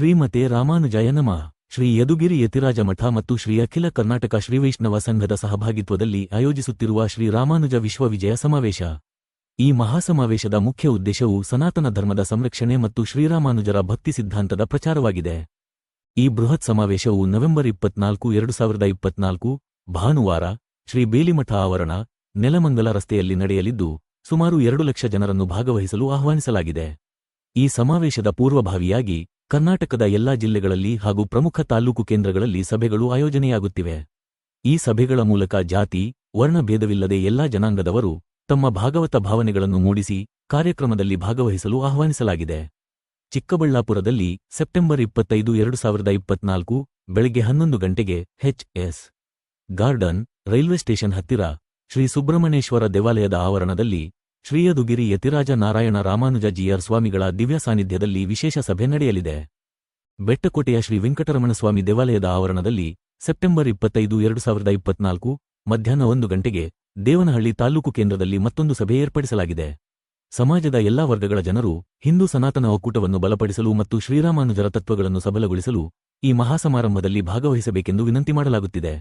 ಶ್ರೀಮತೆ ರಾಮಾನುಜಯನಮ ಶ್ರೀ ಯದುಗಿರಿ ಯತಿರಾಜ ಮಠ ಮತ್ತು ಶ್ರೀ ಅಖಿಲ ಕರ್ನಾಟಕ ಶ್ರೀವೈಷ್ಣವ ಸಂಘದ ಸಹಭಾಗಿತ್ವದಲ್ಲಿ ಆಯೋಜಿಸುತ್ತಿರುವ ಶ್ರೀ ರಾಮಾನುಜ ವಿಶ್ವವಿಜಯ ಸಮಾವೇಶ. ಈ ಮಹಾಸಮಾವೇಶದ ಮುಖ್ಯ ಉದ್ದೇಶವು ಸನಾತನ ಧರ್ಮದ ಸಂರಕ್ಷಣೆ ಮತ್ತು ಶ್ರೀರಾಮಾನುಜರ ಭಕ್ತಿ ಸಿದ್ಧಾಂತದ ಪ್ರಚಾರವಾಗಿದೆ. ಈ ಬೃಹತ್ ಸಮಾವೇಶವು ನವೆಂಬರ್ ಇಪ್ಪತ್ನಾಲ್ಕು, ಎರಡು ಸಾವಿರದ ಇಪ್ಪತ್ನಾಲ್ಕು, ಭಾನುವಾರ, ಶ್ರೀ ಬೇಲಿಮಠ ಆವರಣ, ನೆಲಮಂಗಲ ರಸ್ತೆಯಲ್ಲಿ ನಡೆಯಲಿದ್ದು, ಸುಮಾರು ಎರಡು ಲಕ್ಷ ಜನರನ್ನು ಭಾಗವಹಿಸಲು ಆಹ್ವಾನಿಸಲಾಗಿದೆ. ಈ ಸಮಾವೇಶದ ಪೂರ್ವಭಾವಿಯಾಗಿ ಕರ್ನಾಟಕದ ಎಲ್ಲಾ ಜಿಲ್ಲೆಗಳಲ್ಲಿ ಹಾಗೂ ಪ್ರಮುಖ ತಾಲ್ಲೂಕು ಕೇಂದ್ರಗಳಲ್ಲಿ ಸಭೆಗಳು ಆಯೋಜನೆಯಾಗುತ್ತಿವೆ. ಈ ಸಭೆಗಳ ಮೂಲಕ ಜಾತಿ ವರ್ಣಭೇದವಿಲ್ಲದೆ ಎಲ್ಲಾ ಜನಾಂಗದವರು ತಮ್ಮ ಭಾಗವತ ಭಾವನೆಗಳನ್ನು ಮೂಡಿಸಿ ಕಾರ್ಯಕ್ರಮದಲ್ಲಿ ಭಾಗವಹಿಸಲು ಆಹ್ವಾನಿಸಲಾಗಿದೆ. ಚಿಕ್ಕಬಳ್ಳಾಪುರದಲ್ಲಿ ಸೆಪ್ಟೆಂಬರ್ ಇಪ್ಪತ್ತೈದು, ಎರಡು ಸಾವಿರದ ಇಪ್ಪತ್ನಾಲ್ಕು, ಬೆಳಗ್ಗೆ ಹನ್ನೊಂದು ಗಂಟೆಗೆ ಎಸ್ ಗಾರ್ಡನ್, ರೈಲ್ವೆ ಸ್ಟೇಷನ್ ಹತ್ತಿರ ಶ್ರೀ ಸುಬ್ರಹ್ಮಣ್ಯೇಶ್ವರ ದೇವಾಲಯದ ಆವರಣದಲ್ಲಿ ಶ್ರೀಯದುಗಿರಿ ಯತಿರಾಜ ನಾರಾಯಣ ರಾಮಾನುಜ ಜಿಯರ್ ಸ್ವಾಮಿಗಳ ದಿವ್ಯ ಸಾನ್ನಿಧ್ಯದಲ್ಲಿ ವಿಶೇಷ ಸಭೆ ನಡೆಯಲಿದೆ. ಬೆಟ್ಟಕೋಟೆಯ ಶ್ರೀ ವೆಂಕಟರಮಣ ಸ್ವಾಮಿ ದೇವಾಲಯದ ಆವರಣದಲ್ಲಿ ಸೆಪ್ಟೆಂಬರ್ ಇಪ್ಪತ್ತೈದು, ಎರಡು ಸಾವಿರದ ಇಪ್ಪತ್ನಾಲ್ಕು ಮಧ್ಯಾಹ್ನ ಒಂದು ಗಂಟೆಗೆ ದೇವನಹಳ್ಳಿ ತಾಲೂಕು ಕೇಂದ್ರದಲ್ಲಿ ಮತ್ತೊಂದು ಸಭೆ ಏರ್ಪಡಿಸಲಾಗಿದೆ. ಸಮಾಜದ ಎಲ್ಲಾ ವರ್ಗಗಳ ಜನರು ಹಿಂದೂ ಸನಾತನ ಒಕ್ಕೂಟವನ್ನು ಬಲಪಡಿಸಲು ಮತ್ತು ಶ್ರೀರಾಮಾನುಜರ ತತ್ವಗಳನ್ನು ಸಬಲಗೊಳಿಸಲು ಈ ಮಹಾಸಮಾರಂಭದಲ್ಲಿ ಭಾಗವಹಿಸಬೇಕೆಂದು ವಿನಂತಿ ಮಾಡಲಾಗುತ್ತಿದೆ.